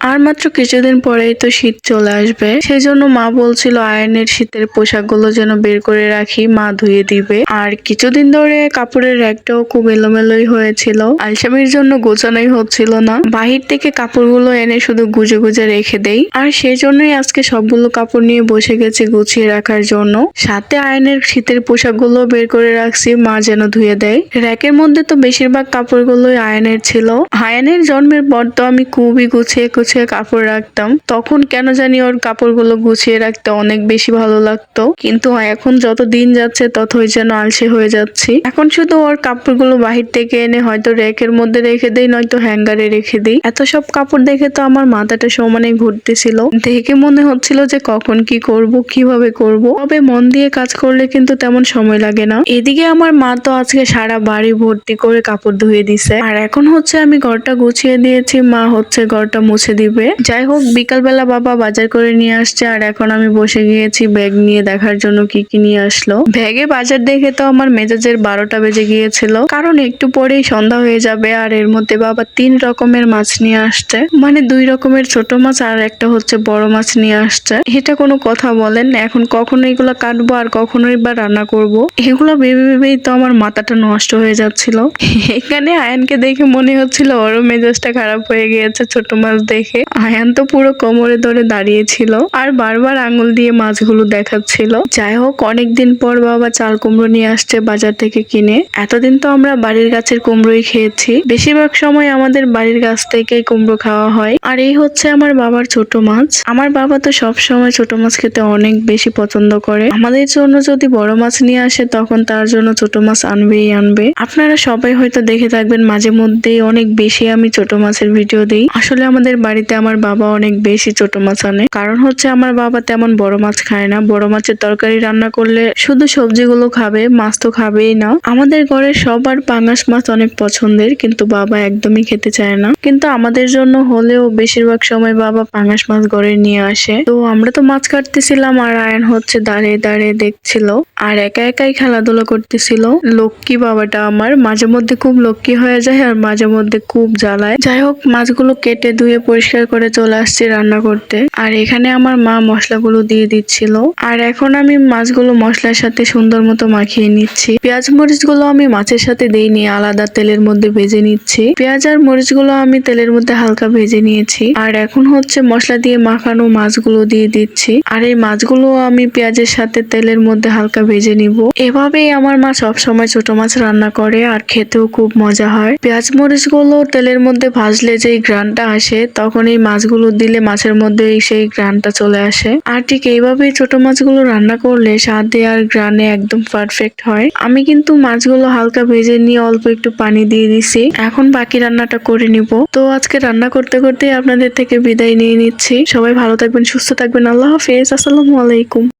আর মাত্র কিছুদিন পরেই তো শীত চলে আসবে। সেই জন্য মা বলছিল আয়নের শীতের পোশাকগুলো যেন বের করে রাখি, মা ধুয়ে দিবে। আর কিছুদিন ধরে কাপড়ের র্যাকটাও খুব এলোমেলোই হয়েছিল। আলসামির জন্য গোছানোই হচ্ছিল না। বাহির থেকে কাপড়গুলো এনে শুধু গুজে গুজে রেখে দেই। আর সেই জন্যই আজকে সবগুলো কাপড় নিয়ে বসে গেছি গুছিয়ে রাখার জন্য। সাথে আয়নের শীতের পোশাকগুলো বের করে রাখছি, মা যেন ধুয়ে দেয়। র্যাকের মধ্যে তো বেশিরভাগ কাপড়গুলোই আয়নের ছিল। আয়নের জন্মের পর তো আমি খুবই গুছিয়ে গুছিয়ে কাপড় রাখতাম, তখন কেন জানি ওর কাপড়গুলো গুছিয়ে রাখতে অনেক বেশি ভালো লাগতো। কিন্তু এখন যত দিন যাচ্ছে, ততই যেন আলসে হয়ে যাচ্ছি। এখন শুধু ওর কাপড়গুলো বাহির থেকে এনে হয়তো র্যাকের মধ্যে রেখে দেই, নয়তো হ্যাঙ্গারে রেখে দিই। এত সব কাপড় দেখে তো আমার মাথাটা সমানে ঘুরতেছিল। দেখে মনে হচ্ছিল যে কখন কি করব, কীভাবে করব। তবে মন দিয়ে কাজ করলে কিন্তু তেমন সময় লাগে না। এদিকে আমার মা তো আজকে সারা বাড়ি ভর্তি করে কাপড় ধুয়ে দিছে। আর এখন হচ্ছে আমি ঘরটা গুছিয়ে দিয়েছি, মা হচ্ছে ঘরটা মুছে দিবে। যাই হোক, বিকালবেলা বাবা বাজার করে নিয়ে আসছে, আর এখন আমি বসে গিয়েছি ব্যাগ নিয়ে দেখার জন্য কি কি নিয়ে আসলো। ব্যাগে বাজার দেখে তো আমার মেজাজের বারোটা বেজে গিয়েছিল। কারণ একটু পরেই সন্ধ্যা হয়ে যাবে, আর এর মধ্যে বাবা তিন রকমের মাছ নিয়ে আসছে। মানে দুই রকমের ছোট মাছ আর একটা হচ্ছে বড় মাছ নিয়ে আসছে। এটা কোনো কথা বলেন, এখন কখনো এগুলো কাটবো আর কখনোই বা রান্না করব। এগুলো ভেবে ভেবেই তো আমার মাথাটা নষ্ট হয়ে যাচ্ছিল। এখানে আয়নকে দেখে মনে হচ্ছিল ওরও মেজাজটা খারাপ হয়ে গিয়েছে ছোট মাছ দেখে। আয়ান তো পুরো কোমরে ধরে দাঁড়িয়েছিল আর বারবার আঙুল দিয়ে মাছগুলো দেখাচ্ছিল। যাই হোক, অনেকদিন পর বাবা চাল কুমড়ো নিয়ে আসছে বাজার থেকে কিনে। এতদিন তো আমরা বাড়ির গাছের কুমড়োই খেয়েছি। বেশিরভাগ সময় আমাদের বাড়ির গাছ থেকেই কুমড়ো খাওয়া হয়। আর এই হচ্ছে আমার বাবার ছোট মাছ। আমার বাবা তো সব সময় ছোট মাছ খেতে অনেক বেশি পছন্দ করে। আমাদের জন্য যদি বড় মাছ নিয়ে আসে, তখন তার জন্য ছোট মাছ আনবেই আনবে। আপনারা সবাই হয়তো দেখে থাকবেন, মাঝে মধ্যেই অনেক বেশি আমি ছোট মাছের ভিডিও দিই। আসলে আমাদের বাড়িতে আমার বাবা অনেক বেশি ছোট মাছ আনে। কারণ হচ্ছে আমার বাবা তেমন বড় মাছ খায় না। বড় মাছের তরকারি রান্না করলে শুধু সবজিগুলো খাবে, মাছ তো খাবেই না। আমাদের ঘরে সবার পাঙাশ মাছ অনেক পছন্দের, কিন্তু বাবা একদমই খেতে চায় না। কিন্তু আমাদের জন্য হলেও বেশিরভাগ সময় বাবা পাঙাশ মাছ ঘরে নিয়ে আসে। তো আমরা তো মাছ কাটতেছিলাম আর আয়ন হচ্ছে দাঁড়িয়ে দাঁড়িয়ে দেখছিল আর একা একাই খেলাধুলা করতেছিল। লক্ষ্মী বাবাটা আমার মাঝে মধ্যে খুব লক্ষ্মী হয়ে যায় আর মাঝে মধ্যে খুব জ্বালায়। যাই হোক, মাছগুলো কেটে ধুয়ে পরিষ্কার করে চলে আসছি রান্না করতে। আর এখানে আমার মা মশলাগুলো দিয়ে দিচ্ছিল। আর এখন আমি মাছগুলো মশলার সাথে সুন্দর মতো মাখিয়ে নিচ্ছি। পেঁয়াজ মরিচগুলো আমি মাছের সাথে দেইনি, আলাদা তেলের মধ্যে ভেজে নিচ্ছি। পেঁয়াজ আর মরিচগুলো আমি তেলের মধ্যে হালকা ভেজে নিয়েছি। আর এখন হচ্ছে মশলা দিয়ে মাখানো মাছগুলো দিয়ে দিচ্ছি। আর এই মাছগুলো আমি পেঁয়াজের সাথে তেলের মধ্যে হালকা ভেজে নিব। এভাবেই আমার মা সব সময় ছোট মাছ রান্না করে আর খেতেও খুব মজা হয়। পেঁয়াজ মরিচগুলো তেলের মধ্যে ভাজলে যেই গ্রানটা আসে তখন এই মাছগুলো দিলে মাছের মধ্যে সেই গ্রানটা চলে আসে। আর ঠিক এইভাবে ছোট মাছগুলো রান্না করলে স্বাদে আর গ্রানে একদম পারফেক্ট হয়। আমি কিন্তু মাছগুলো হালকা ভেজে নিয়ে অল্প একটু পানি দিয়ে দিছি। এখন বাকি রান্নাটা করে নিব। তো আজকে রান্না করতে করতে আপনাদের থেকে বিদায় নিয়ে নিচ্ছি। সবাই ভালো থাকবেন, সুস্থ থাকবেন। আল্লাহ হাফেজ। আসসালামু আলাইকুম।